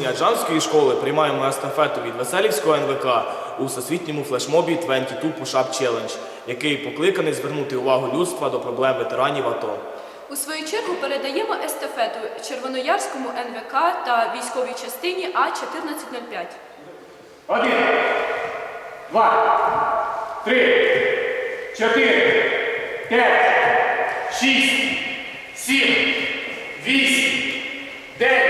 учні Аджанської школи приймаємо естафету від Веселівського НВК у всесвітньому флешмобі 22 Push-Up Challenge, який покликаний звернути увагу людства до проблем ветеранів АТО. У свою чергу передаємо естафету Червоноярському НВК та військовій частині А1405. Один, два, три, чотири, п'ять, шість, сім, вісім, дев'ять,